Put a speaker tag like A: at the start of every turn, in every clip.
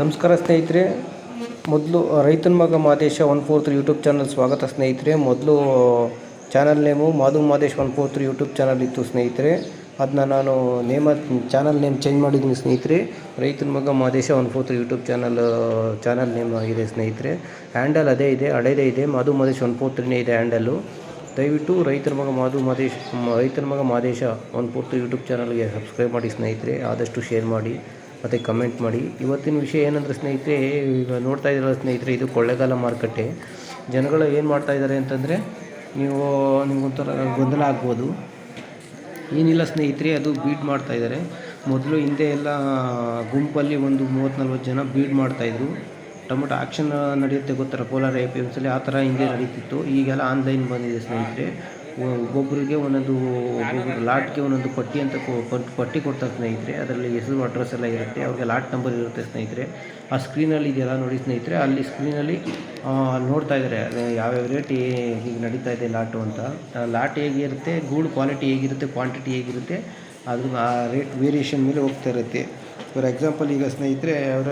A: ನಮಸ್ಕಾರ ಸ್ನೇಹಿತರೆ. ಮೊದಲು ರೈತನ ಮಗ Madesha one four three YouTube channel ಸ್ವಾಗತ ಸ್ನೇಹಿತರೆ. ಮೊದಲು channel name Madhu Madesh one four three YouTube channel ಇತ್ತು ಸ್ನೇಹಿತರೆ. ಅದನ್ನ ನಾನು ನೇಮ, ಚಾನಲ್ ನೇಮ್ ಚೇಂಜ್ ಮಾಡಿದ್ದೀನಿ ಸ್ನೇಹಿತರೆ. ರೈತನ ಮಗ Madesha one four three YouTube channel channel name ಆಗಿದೆ ಸ್ನೇಹಿತರೆ. ಹ್ಯಾಂಡಲ್ ಅದೇ ಇದೆ, ಹಳೇದೇ ಇದೆ. ಮಾಧು ಮಾದೇಶ್ ಒನ್ ಫೋರ್ ತ್ರೀನೇ ಇದೆ ಹ್ಯಾಂಡಲ್ಲು. ದಯವಿಟ್ಟು ರೈತರ ಮಗ ಮಾಧು ಮಾದೇಶ್ ರೈತರ ಮಗ Madesha one four three YouTube ಚಾನಲ್ಗೆ ಸಬ್ಸ್ಕ್ರೈಬ್ ಮಾಡಿ ಸ್ನೇಹಿತರೆ. ಆದಷ್ಟು ಶೇರ್ ಮಾಡಿ. ಮತ್ತು ಕಮೆಂಟ್ ಮಾಡಿ. ಇವತ್ತಿನ ವಿಷಯ ಏನಂದರೆ ಸ್ನೇಹಿತರೆ, ಈಗ ನೋಡ್ತಾ ಇದ್ದೀರಲ್ಲ ಸ್ನೇಹಿತರೆ, ಇದು ಕೊಳ್ಳೆಗಾಲ ಮಾರುಕಟ್ಟೆ. ಜನಗಳು ಏನು ಮಾಡ್ತಾ ಇದ್ದಾರೆ ಅಂತಂದರೆ, ನೀವು, ನಿಮಗೊಂಥರ ಗೊಂದಲ ಆಗ್ಬೋದು. ಏನಿಲ್ಲ ಸ್ನೇಹಿತರೆ, ಅದು ಬೀಡ್ ಮಾಡ್ತಾ ಇದ್ದಾರೆ. ಮೊದಲು ಹಿಂದೆ ಎಲ್ಲ ಗುಂಪಲ್ಲಿ ಒಂದು ಮೂವತ್ತು ನಲ್ವತ್ತು ಜನ ಬೀಡ್ ಮಾಡ್ತಾಯಿದ್ರು ಟೊಮೊಟೊ ಆ್ಯಕ್ಷನ್ ನಡೆಯುತ್ತೆ ಗೊತ್ತರ ಕೋಲಾರ ಎ ಪಿ ಎಮ್ಸಲ್ಲಿ ಸಿಲಿ ಆ ಥರ ಹಿಂದೆ ನಡೀತಿತ್ತು. ಈಗೆಲ್ಲ ಆನ್ಲೈನ್ ಬಂದಿದೆ ಸ್ನೇಹಿತರೆ. ಒಬ್ಬೊಬ್ಬರಿಗೆ ಒಂದೊಂದು ಒಬ್ಬೊಬ್ಬರು ಲಾಟ್ಗೆ ಒಂದೊಂದು ಪಟ್ಟಿ ಅಂತ ಪಟ್ಟಿ ಕೊಡ್ತಾರೆ ಸ್ನೇಹಿತರೆ. ಅದರಲ್ಲಿ ಹೆಸರು, ಅಡ್ರೆಸ್ ಎಲ್ಲ ಇರುತ್ತೆ. ಅವ್ರಿಗೆ ಲಾಟ್ ನಂಬರ್ ಇರುತ್ತೆ ಸ್ನೇಹಿತರೆ. ಆ ಸ್ಕ್ರೀನಲ್ಲಿ ಇದೆಯಲ್ಲ ನೋಡಿ ಸ್ನೇಹಿತರೆ, ಅಲ್ಲಿ ಸ್ಕ್ರೀನಲ್ಲಿ ನೋಡ್ತಾ ಇದ್ದಾರೆ. ಯಾವ್ಯಾವ ರೇಟ್ ಈಗ ನಡೀತಾ ಇದೆ ಲಾಟು ಅಂತ. ಲಾಟ್ ಹೇಗಿರುತ್ತೆ, ಗೂಡು ಕ್ವಾಲಿಟಿ ಹೇಗಿರುತ್ತೆ, ಕ್ವಾಂಟಿಟಿ ಹೇಗಿರುತ್ತೆ ಅದು ಆ ರೇಟ್ ವೇರಿಯೇಷನ್ ಮೇಲೆ ಹೋಗ್ತಾ ಇರುತ್ತೆ. ಫಾರ್ ಎಕ್ಸಾಂಪಲ್ ಈಗ ಸ್ನೇಹಿತರೆ ಅವರ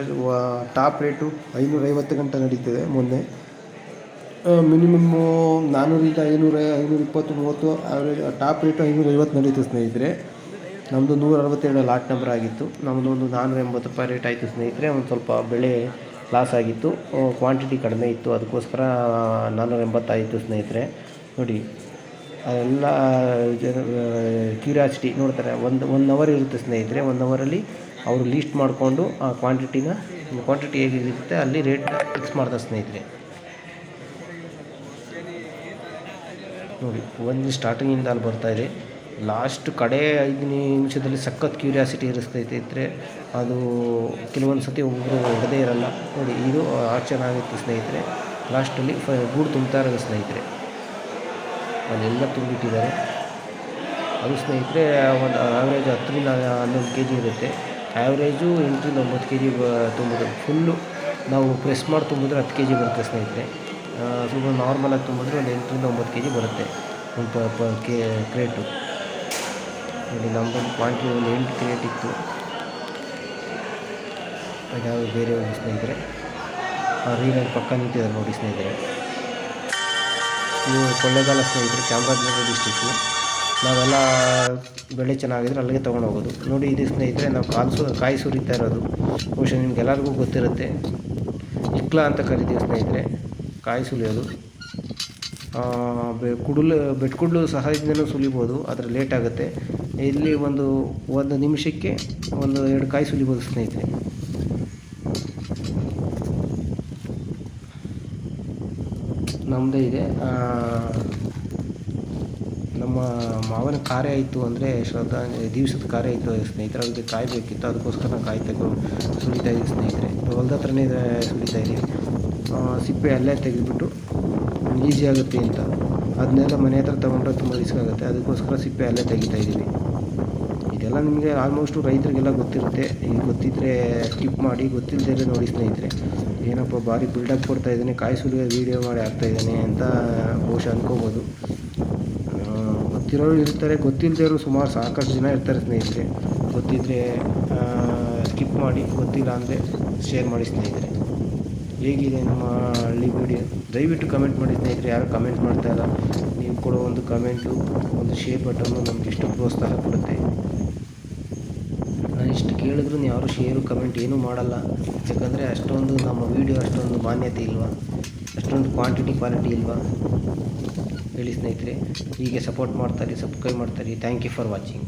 A: ಟಾಪ್ ರೇಟು ಐನೂರೈವತ್ತು ಗಂಟೆ ನಡೀತದೆ ಮೊನ್ನೆ. ಮಿನಿಮಮ್ಮು ನಾನ್ನೂರಿಂದ ಐನೂರ ಐನೂರ ಇಪ್ಪತ್ತು, ಮೂವತ್ತು ಆವ್ರೇಜ್ ಟಾಪ್ ರೇಟು ಐನೂರ ಐವತ್ತು ನಡೀತು ಸ್ನೇಹಿತರೆ. ನಮ್ಮದು ನೂರ ಅರವತ್ತೆರಡು ಲಾಟ್ ನಂಬರ್ ಆಗಿತ್ತು. ನಮ್ಮದು ಒಂದು ನಾನ್ನೂರ ಎಂಬತ್ತು ರೂಪಾಯಿ ರೇಟ್ ಆಯಿತು ಸ್ನೇಹಿತರೆ. ಒಂದು ಸ್ವಲ್ಪ ಬೆಳೆ ಲಾಸ್ ಆಗಿತ್ತು. ಕ್ವಾಂಟಿಟಿ ಕಡಿಮೆ ಇತ್ತು. ಅದಕ್ಕೋಸ್ಕರ ನಾನ್ನೂರ ಎಂಬತ್ತಾಯಿತು ಸ್ನೇಹಿತರೆ. ನೋಡಿ ಎಲ್ಲ ಜನ ಕ್ಯೂರಿಯಾಸಿಟಿ ನೋಡ್ತಾರೆ. ಒಂದು ಒನ್ ಅವರ್ ಇರುತ್ತೆ ಸ್ನೇಹಿತರೆ. ಒನ್ ಅವರಲ್ಲಿ ಅವರು ಲೀಸ್ಟ್ ಮಾಡಿಕೊಂಡು ಆ ಕ್ವಾಂಟಿಟಿನ ಕ್ವಾಂಟಿಟಿ ಹೇಗಿರುತ್ತೆ, ಅಲ್ಲಿ ರೇಟ್ ಫಿಕ್ಸ್ ಮಾಡ್ತಾರೆ ಸ್ನೇಹಿತರೆ. ನೋಡಿ, ಒಂದು ಸ್ಟಾರ್ಟಿಂಗಿಂದ ಅಲ್ಲಿ ಬರ್ತಾ ಇದೆ. ಲಾಸ್ಟ್ ಕಡೆ ಐದು ನಿಮಿಷದಲ್ಲಿ ಸಖತ್ ಕ್ಯೂರಿಯಾಸಿಟಿ ಇರಿಸ್ತೈತೆ ಇದ್ದರೆ ಅದು ಕೆಲವೊಂದು ಸತಿ ಒಬ್ಬರು ಹೊಡೆದೇ ಇರಲ್ಲ. ನೋಡಿ, ಇದು ಆಕ್ಷನ್ ಆಗಿತ್ತು ಸ್ನೇಹಿತರೆ. ಲಾಸ್ಟಲ್ಲಿ ಫ, ಗೂಡು ತುಂಬ್ತಾ ಇರೋದು ಸ್ನೇಹಿತರೆ ಅಲ್ಲೆಲ್ಲ ತುಂಬಿಟ್ಟಿದ್ದಾರೆ. ಅದು ಸ್ನೇಹಿತರೆ, ಒಂದು ಆ್ಯಾವ್ರೇಜ್ ಹತ್ತರಿಂದ ಹನ್ನೊಂದು ಕೆ ಜಿ ಇರುತ್ತೆ. ಆ್ಯಾವ್ರೇಜು ಎಂಟರಿಂದ ಒಂಬತ್ತು ಕೆ ಜಿ ತುಂಬಿದ್ರು. ಫುಲ್ಲು ನಾವು ಪ್ರೆಸ್ ಮಾಡಿ ತುಂಬಿದ್ರೆ ಹತ್ತು ಕೆ ಜಿ ಬರುತ್ತೆ ಸ್ನೇಹಿತರೆ. ಸ್ವಲ್ಪ ನಾರ್ಮಲಾಗಿ ತುಂಬಿದ್ರೆ ಒಂದು ಎಂಟರಿಂದ ಒಂಬತ್ತು ಕೆ ಜಿ ಬರುತ್ತೆ. ಒಂದು ಪ, ಕೆ ಕ್ರೇಟು ನೋಡಿ ನಮ್ಮದೊಂದು ಕ್ವಾಂಟಿಟಿ ಒಂದು ಎಂಟು ಕ್ರೇಟ್ ಇತ್ತು. ಬೇರೆ ಒಂದು ಸ್ನೇಹಿತರೆ? ಆ ರೀಲಲ್ಲಿ ಪಕ್ಕ ನಿಂತಿದ್ದಾರೆ ನೋಡಿ ಸ್ನೇಹಿತರೆ. ಇವು ಕೊಳ್ಳೇಗಾಲ ಸ್ನೇಹಿತರೆ, ಚಾಮರಾಜನಗರ ಡಿಸ್ಟಿಕ್ಕು ನಾವೆಲ್ಲ ಬೆಳೆ ಚೆನ್ನಾಗಿದ್ರೆ ಅಲ್ಲಿಗೆ ತೊಗೊಂಡು ಹೋಗೋದು. ನೋಡಿ ಇದು ಸ್ನೇಹಿತರೆ, ನಾವು ಕಾಲು ಸು, ಕಾಯಿ ಸುರಿತಾ ಇರೋದು. ಬಹುಶಃ ನಿಮ್ಗೆಲ್ಲರಿಗೂ ಗೊತ್ತಿರುತ್ತೆ. ಇಕ್ಲಾ ಅಂತ ಕರಿತೀವಿ ಸ್ನೇಹಿತರೆ. ಕಾಯಿ ಸುಲಿಯೋದು ಬೆ- ಕುಡಲು, ಬೆಟ್ಕುಡ್ಲು ಸಹಾಯದಿಂದಲೂ ಸುಲಿಬೋದು, ಆದರೆ ಲೇಟ್ ಆಗುತ್ತೆ. ಇಲ್ಲಿ ಒಂದು ಒಂದು ನಿಮಿಷಕ್ಕೆ ಒಂದು ಎರಡು ಕಾಯಿ ಸುಲಿಬೋದು ಸ್ನೇಹಿತರೆ. ನಮ್ಮದೇ ಇದೆ. ನಮ್ಮ ಮಾವನ ಕಾರ್ಯ ಇತ್ತು ಅಂದರೆ ಶ್ರದ್ಧಾ ದಿವಸದ ಕಾರ್ಯ ಇತ್ತು ಸ್ನೇಹಿತರೆ. ಅದಕ್ಕೆ ಕಾಯಿ ಬೇಕಿತ್ತು, ಅದಕ್ಕೋಸ್ಕರ ಕಾಯಿ ತೆಗೆದು ಸುಲಿತಾ ಇದ್ದೀವಿ ಸ್ನೇಹಿತರೆ. ಹೊಲ್ದ ಹತ್ರನೇ ಇದೆ, ಸುಲಿತಾ ಇದ್ದೀವಿ ಸಿಪ್ಪೆ ಅಲ್ಲೇ ತೆಗೆದುಬಿಟ್ಟು ಈಸಿ ಆಗುತ್ತೆ ಅಂತ. ಅದನ್ನೆಲ್ಲ ಮನೆ ಹತ್ರ ತೊಗೊಂಡ್ರೆ ತುಂಬ ರಿಸ್ಕ್ ಆಗುತ್ತೆ. ಅದಕ್ಕೋಸ್ಕರ ಸಿಪ್ಪೆ ಅಲ್ಲೇ ತೆಗಿತಾ ಇದ್ದೀವಿ. ಇದೆಲ್ಲ ನಿಮಗೆ ಆಲ್ಮೋಸ್ಟು ರೈತರಿಗೆಲ್ಲ ಗೊತ್ತಿರುತ್ತೆ. ಈಗ ಗೊತ್ತಿದ್ದರೆ ಸ್ಕಿಪ್ ಮಾಡಿ ಗೊತ್ತಿಲ್ಲದೆ ನೋಡಿ ಸ್ನೇಹಿತರೆ. ಏನಪ್ಪ ಭಾರಿ ಬಿಲ್ಡಪ್ ಕೊಡ್ತಾ ಇದ್ದಾನೆ, ಕಾಯಿ ಸುಲಿಗೆ ವೀಡಿಯೋ ಮಾಡಿ ಆಗ್ತಾ ಇದ್ದಾನೆ ಅಂತ ಬಹುಶಃ ಅನ್ಕೋಬೋದು. ಗೊತ್ತಿರೋರು ಇರ್ತಾರೆ ಗೊತ್ತಿಲ್ಲದವರು ಸುಮಾರು ಸಾಕಷ್ಟು ಜನ ಇರ್ತಾರೆ ಸ್ನೇಹಿತರೆ. ಗೊತ್ತಿದ್ದರೆ ಸ್ಕಿಪ್ ಮಾಡಿ, ಗೊತ್ತಿಲ್ಲ ಅಂದರೆ ಶೇರ್ ಮಾಡಿ ಸ್ನೇಹಿತರೆ. ಹೇಗಿದೆ ನಮ್ಮ ಹಳ್ಳಿ ವಿಡಿಯೋ ದಯವಿಟ್ಟು ಕಮೆಂಟ್ ಮಾಡಿ ಸ್ನೇಹಿತರೆ, ಯಾರು ಕಮೆಂಟ್ ಮಾಡ್ತಾ ಇಲ್ಲ, ನೀವು ಕೊಡೋ ಒಂದು ಕಮೆಂಟು ಒಂದು ಶೇರ್ ಬಟನ್ನು ನಮ್ಗೆ ಎಷ್ಟು ಪ್ರೋತ್ಸಾಹ ಕೊಡುತ್ತೆ. ನಾನು ಇಷ್ಟು ಕೇಳಿದ್ರು ಯಾರು ಶೇರು ಕಮೆಂಟ್ ಏನೂ ಮಾಡಲ್ಲ. ಯಾಕಂದರೆ ಅಷ್ಟೊಂದು ನಮ್ಮ ವೀಡಿಯೋ ಅಷ್ಟೊಂದು ಮಾನ್ಯತೆ ಇಲ್ವಾ? ಅಷ್ಟೊಂದು ಕ್ವಾಂಟಿಟಿ ಕ್ವಾಲಿಟಿ ಇಲ್ವಾ? ಹೇಳಿ ಸ್ನೇಹಿತರೆ, ಹೀಗೆ ಸಪೋರ್ಟ್ ಮಾಡ್ತಾರೆ ಸಬ್ಸ್ಕ್ರೈಬ್ ಮಾಡ್ತಾರೆ ಥ್ಯಾಂಕ್ ಯು ಫಾರ್ ವಾಚಿಂಗ್